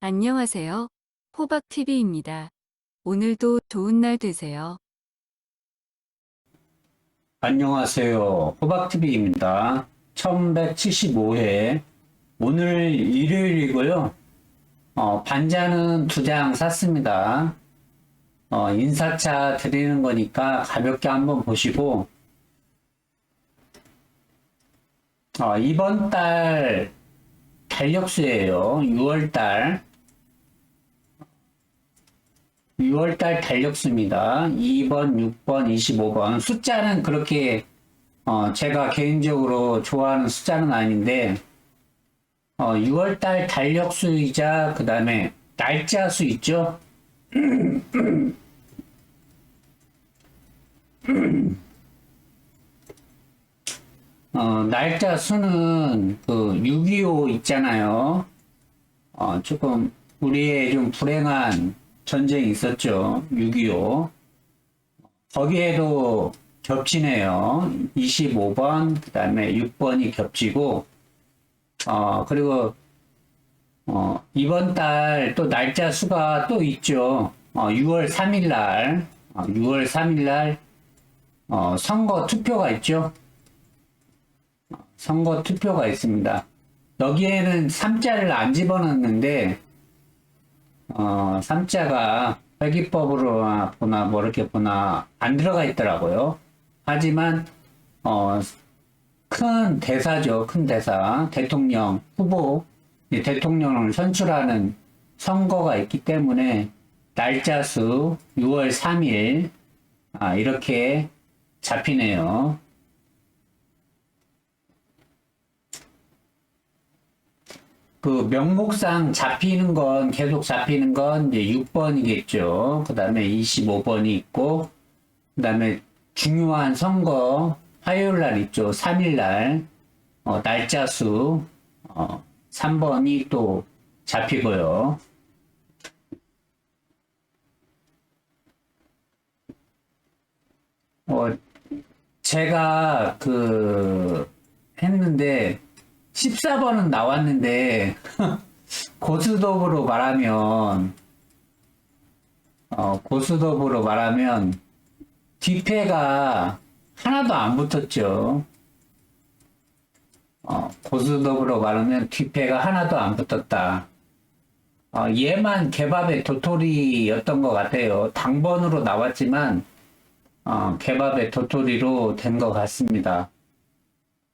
안녕하세요. 호박TV입니다. 오늘도 좋은 날 되세요. 안녕하세요. 호박TV입니다. 1175회. 오늘 일요일이고요. 어, 반자는 두 장 샀습니다. 어, 인사차 드리는 거니까 가볍게 한번 보시고, 어, 이번 달 달력수예요. 6월 달. 6월달 달력수입니다. 2번, 6번, 25번. 숫자는 그렇게, 어, 제가 개인적으로 좋아하는 숫자는 아닌데, 어, 6월달 달력수이자, 그 다음에 날짜 수 있죠? 어, 날짜 수는 그 6.25 있잖아요. 어, 조금 우리의 좀 불행한 전쟁이 있었죠. 6.25. 거기에도 겹치네요. 25번, 그 다음에 6번이 겹치고, 어, 그리고, 어, 이번 달 또 날짜 수가 또 있죠. 어, 6월 3일 날, 어, 6월 3일 날, 어, 선거 투표가 있죠. 어, 선거 투표가 있습니다. 여기에는 3자를 안 집어넣는데, 어, 3자가 회기법으로 보나 뭐 이렇게 보나 안 들어가 있더라고요. 하지만 어, 큰 대사죠. 큰 대사. 대통령 후보, 이 대통령을 선출하는 선거가 있기 때문에 날짜 수 6월 3일 아, 이렇게 잡히네요. 그 명목상 잡히는 건 계속 잡히는 건 이제 6번이겠죠. 그 다음에 25번이 있고, 그 다음에 중요한 선거 화요일 날 있죠. 3일 날 어, 날짜 수 어, 3번이 또 잡히고요. 어, 제가 그 했는데 14번은 나왔는데 고스톱으로 말하면 어, 고스톱으로 말하면 뒷패가 하나도 안 붙었죠. 어, 고스톱으로 말하면 뒷패가 하나도 안 붙었다. 어, 얘만 개밥의 도토리였던 것 같아요. 당번으로 나왔지만 어, 개밥의 도토리로 된 것 같습니다.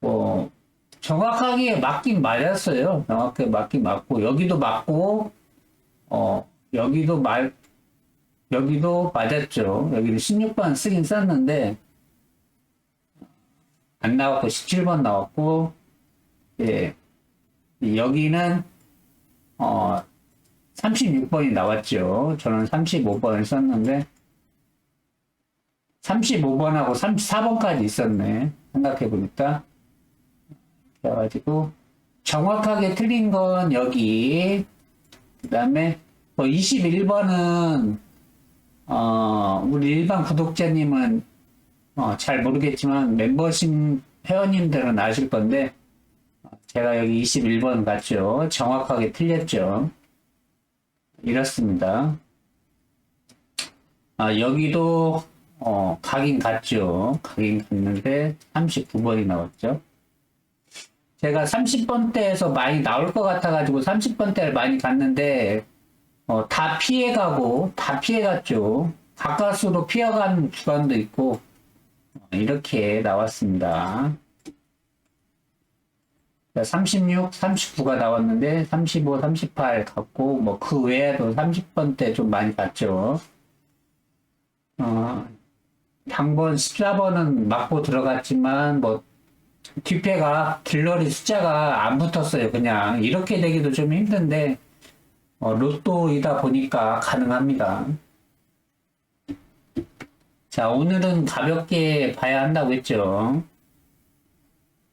뭐 정확하게 맞긴 맞았어요. 정확하게 맞긴 맞고 여기도 맞고 어 여기도 말 여기도 맞았죠. 여기도 16번 쓰긴 썼는데 안 나왔고 17번 나왔고 예 여기는 어 36번이 나왔죠. 저는 35번을 썼는데 35번하고 34번까지 있었네. 생각해 보니까. 그래가지고 정확하게 틀린 건 여기. 그 다음에 뭐 21번은 어 우리 일반 구독자님은 어, 잘 모르겠지만 멤버십 회원님들은 아실 건데 어, 제가 여기 21번 갔죠. 정확하게 틀렸죠. 이렇습니다. 아 여기도 어 가긴 갔죠. 가긴 갔는데 39번이 나왔죠 제가 30번대에서 많이 나올 것 같아가지고 30번대를 많이 갔는데 어, 다 피해가고 다 피해갔죠. 가까스로 피해간 주간도 있고 어, 이렇게 나왔습니다. 36, 39가 나왔는데 35, 38 갔고 뭐 그 외에도 30번대 좀 많이 갔죠. 어, 당번 14번은 맞고 들어갔지만 뭐 뒷배가 딜러리 숫자가 안 붙었어요. 그냥 이렇게 되기도 좀 힘든데 어, 로또이다 보니까 가능합니다. 자, 오늘은 가볍게 봐야 한다고 했죠.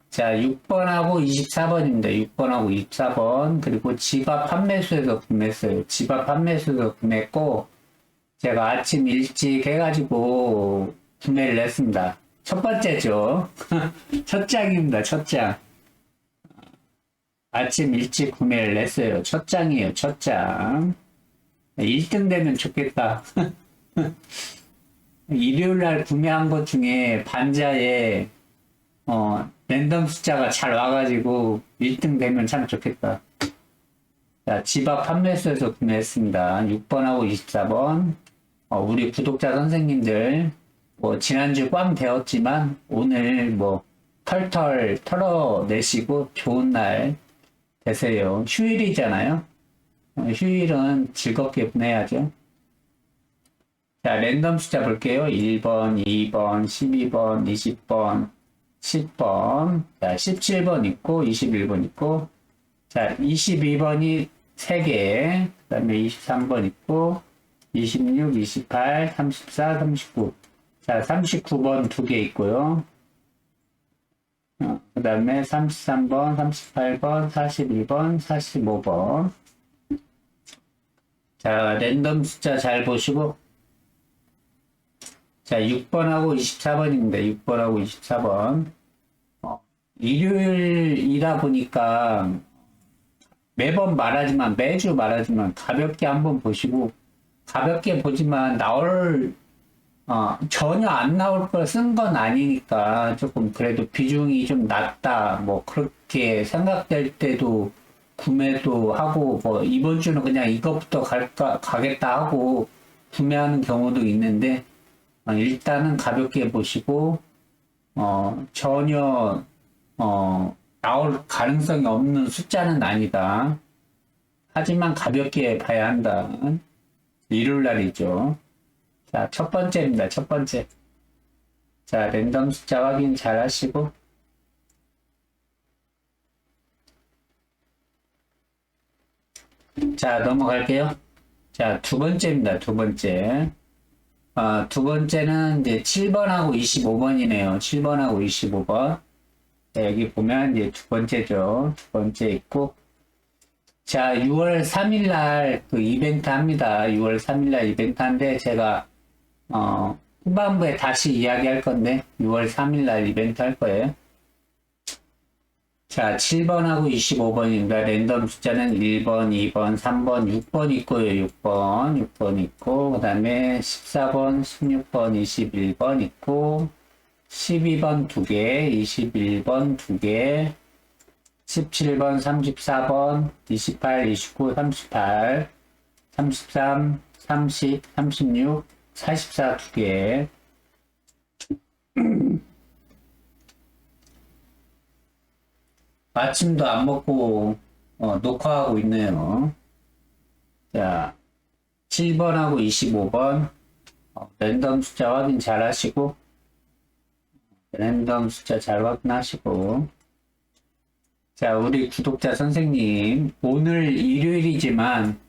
자, 6번하고 24번입니다. 6번하고 24번. 그리고 집앞 판매소에서 구매했어요. 집앞 판매소에서 구매했고, 제가 아침 일찍 해가지고 구매를 했습니다. 첫 번째죠. 첫 장입니다. 첫 장. 아침 일찍 구매를 했어요. 첫 장이에요, 첫 장. 1등 되면 좋겠다. 일요일 날 구매한 것 중에 반자에, 어, 랜덤 숫자가 잘 와가지고 1등 되면 참 좋겠다. 자, 집 앞 판매소에서 구매했습니다. 6번하고 24번. 어, 우리 구독자 선생님들, 뭐, 지난주 꽝 되었지만, 오늘 뭐, 털털 털어내시고 좋은 날 되세요. 휴일이잖아요. 어, 휴일은 즐겁게 보내야죠. 자, 랜덤 숫자 볼게요. 1번, 2번, 12번, 20번, 10번, 자, 17번 있고, 21번 있고, 자, 22번이 3개, 그 다음에 23번 있고, 26, 28, 34, 39. 자, 39번 2개 있고요. 그 다음에 33번, 38번, 41번, 45번. 자, 랜덤 숫자 잘 보시고. 자, 6번하고 24번입니다. 6번하고 24번. 어, 일요일이다 보니까 매번 말하지만, 매주 말하지만, 가볍게 한번 보시고, 가볍게 보지만, 나올 어, 전혀 안 나올 걸 쓴 건 아니니까 조금 그래도 비중이 좀 낮다. 뭐 그렇게 생각될 때도 구매도 하고 뭐 이번 주는 그냥 이것부터 갈까 가겠다 하고 구매하는 경우도 있는데 어, 일단은 가볍게 보시고 어, 전혀 어, 나올 가능성이 없는 숫자는 아니다. 하지만 가볍게 봐야 한다. 일요일 날이죠. 자, 첫 번째입니다. 첫 번째. 자, 랜덤 숫자 확인 잘 하시고. 자, 넘어갈게요. 자, 두 번째입니다. 두 번째. 아, 두 번째는 이제 7번하고 25번이네요. 7번하고 25번. 자, 여기 보면 이제 두 번째죠. 두 번째 있고. 자, 6월 3일 날 그 이벤트 합니다. 6월 3일 날 이벤트 한데 제가 어, 후반부에 다시 이야기할 건데 6월 3일 날 이벤트 할 거예요. 자, 7번하고 25번입니다. 랜덤 숫자는 1번, 2번, 3번, 6번 있고요. 6번, 6번 있고, 그 다음에 14번, 16번, 21번 있고, 12번 2개, 21번 2개, 17번, 34번, 28, 29, 38, 33, 30, 36, 44두 개. 아침도 안 먹고 어, 녹화하고 있네요. 자, 7번하고 25번 어, 랜덤 숫자 확인 잘 하시고 랜덤 숫자 잘 확인하시고 자, 우리 구독자 선생님 오늘 일요일이지만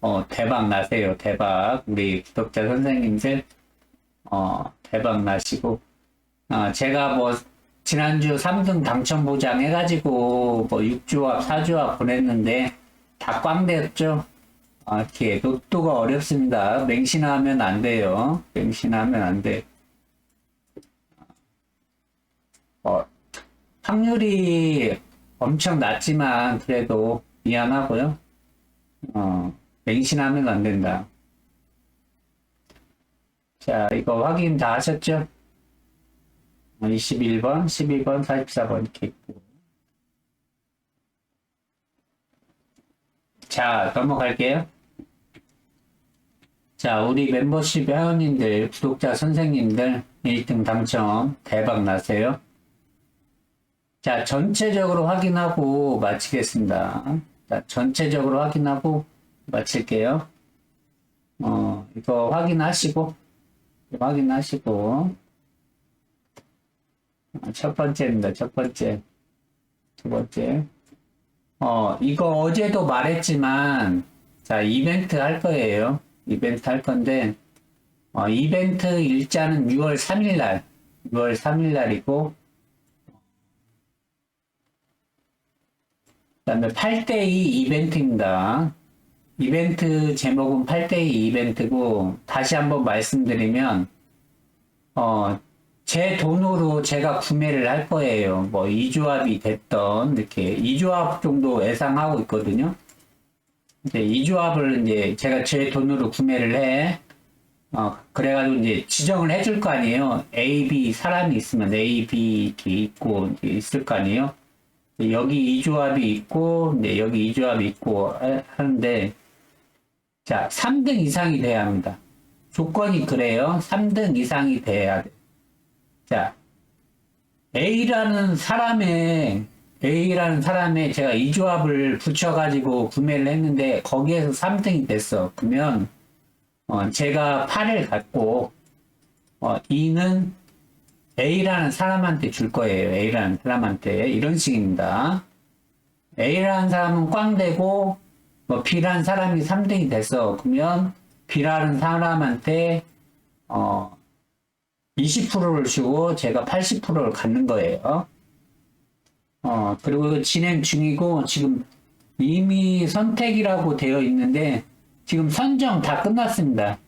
어, 대박 나세요. 대박. 우리 구독자 선생님들, 어, 대박 나시고, 어, 제가 뭐, 지난주 3등 당첨 보장 해가지고, 뭐, 6조합, 4조합 보냈는데, 다 꽝되었죠? 아, 이렇게, 로또가 어렵습니다. 맹신하면 안 돼요. 맹신하면 안 돼. 어, 확률이 엄청 낮지만, 그래도 미안하고요. 어, 맹신하면 안 된다. 자, 이거 확인 다 하셨죠? 21번, 12번, 44번 이렇게 있고. 자, 넘어갈게요. 자, 우리 멤버십 회원님들, 구독자 선생님들 1등 당첨 대박 나세요. 자, 전체적으로 확인하고 마치겠습니다. 자, 전체적으로 확인하고 마칠게요. 어, 이거 확인하시고, 확인하시고, 어, 첫 번째입니다. 첫 번째. 두 번째. 어, 이거 어제도 말했지만, 자, 이벤트 할 거예요. 이벤트 할 건데, 어, 이벤트 일자는 6월 3일 날, 6월 3일 날이고, 그 다음에 8대2 이벤트입니다. 이벤트 제목은 8대2 이벤트고, 다시 한번 말씀드리면, 어, 제 돈으로 제가 구매를 할 거예요. 뭐 이조합이 됐던 이렇게 이조합 정도 예상하고 있거든요. 이제 이조합을 이제 제가 제 돈으로 구매를 해. 어, 그래가지고 이제 지정을 해줄 거 아니에요. A, B 사람이 있으면 A, B 이렇게 있고 이제 있을 거 아니에요. 여기 이 조합이 있고, 이제 여기 이 조합이 있고 하- 하는데, 자, 3등 이상이 돼야 합니다. 조건이 그래요. 3등 이상이 돼야 돼. 자, A라는 사람의, A라는 사람의 제가 이 조합을 붙여가지고 구매를 했는데, 거기에서 3등이 됐어. 그러면, 어, 제가 8을 갖고, 어, 2는 A라는 사람한테 줄 거예요. A라는 사람한테. 이런 식입니다. A라는 사람은 꽝 되고, 뭐, B라는 사람이 3등이 됐어. 그러면, B라는 사람한테, 어, 20%를 주고, 제가 80%를 갖는 거예요. 어, 그리고 진행 중이고, 지금 이미 선택이라고 되어 있는데, 지금 선정 다 끝났습니다.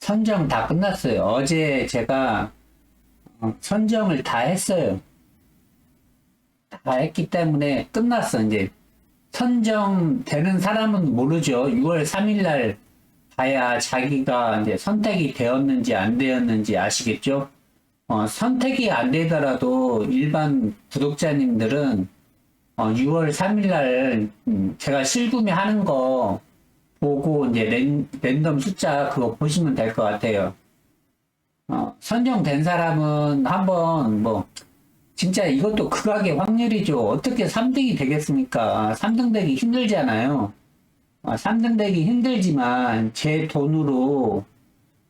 선정 다 끝났어요. 어제 제가 어, 선정을 다 했어요. 다 했기 때문에 끝났어. 이제 선정되는 사람은 모르죠. 6월 3일 날 봐야 자기가 이제 선택이 되었는지 안 되었는지 아시겠죠? 어, 선택이 안 되더라도 일반 구독자님들은 어, 6월 3일 날 음, 제가 실구매 하는 거 보고 이제 랜, 랜덤 숫자 그거 보시면 될 것 같아요. 어, 선정된 사람은 한번 뭐 진짜 이것도 극악의 확률이죠. 어떻게 3등이 되겠습니까? 3등 되기 힘들잖아요. 어, 3등 되기 힘들지만 제 돈으로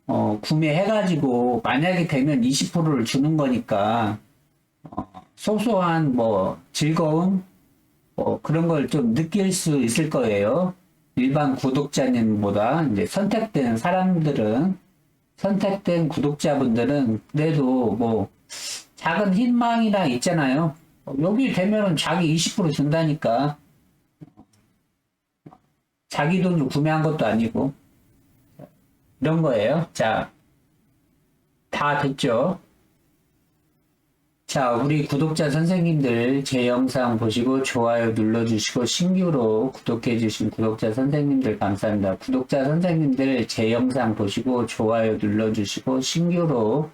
어, 구매해가지고 만약에 되면 20%를 주는 거니까 어, 소소한 뭐 즐거움 뭐 그런 걸 좀 느낄 수 있을 거예요. 일반 구독자님보다 이제 선택된 사람들은 선택된 구독자분들은 그래도 뭐 작은 희망이나 있잖아요. 어, 여기 되면은 자기 20% 준다니까 자기 돈으로 구매한 것도 아니고 이런 거예요. 자, 다 됐죠? 자, 우리 구독자 선생님들 제 영상 보시고 좋아요 눌러주시고 신규로 구독해주신 구독자 선생님들 감사합니다. 구독자 선생님들 제 영상 보시고 좋아요 눌러주시고 신규로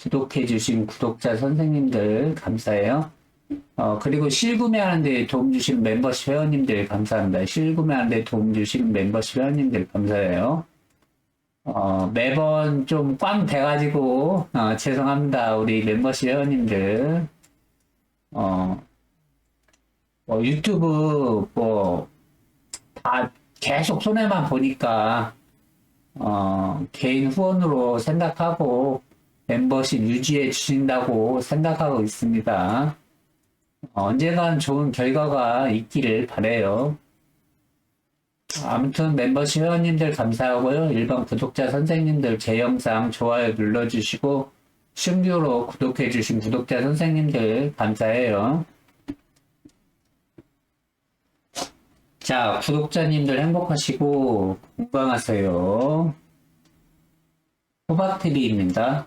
구독해 주신 구독자 선생님들 감사해요. 어, 그리고 실구매하는 데 도움 주신 멤버십 회원님들 감사합니다. 실구매하는 데 도움 주신 멤버십 회원님들 감사해요. 어, 매번 좀 꽝 돼가지고, 어, 죄송합니다. 우리 멤버십 회원님들. 어, 뭐 유튜브, 뭐, 다 계속 손해만 보니까, 어, 개인 후원으로 생각하고, 멤버십 유지해 주신다고 생각하고 있습니다. 어, 언젠간 좋은 결과가 있기를 바래요. 아무튼 멤버십 회원님들 감사하고요. 일반 구독자 선생님들 제 영상 좋아요 눌러주시고 신규로 구독해주신 구독자 선생님들 감사해요. 자, 구독자님들 행복하시고 건강하세요. 호박TV입니다.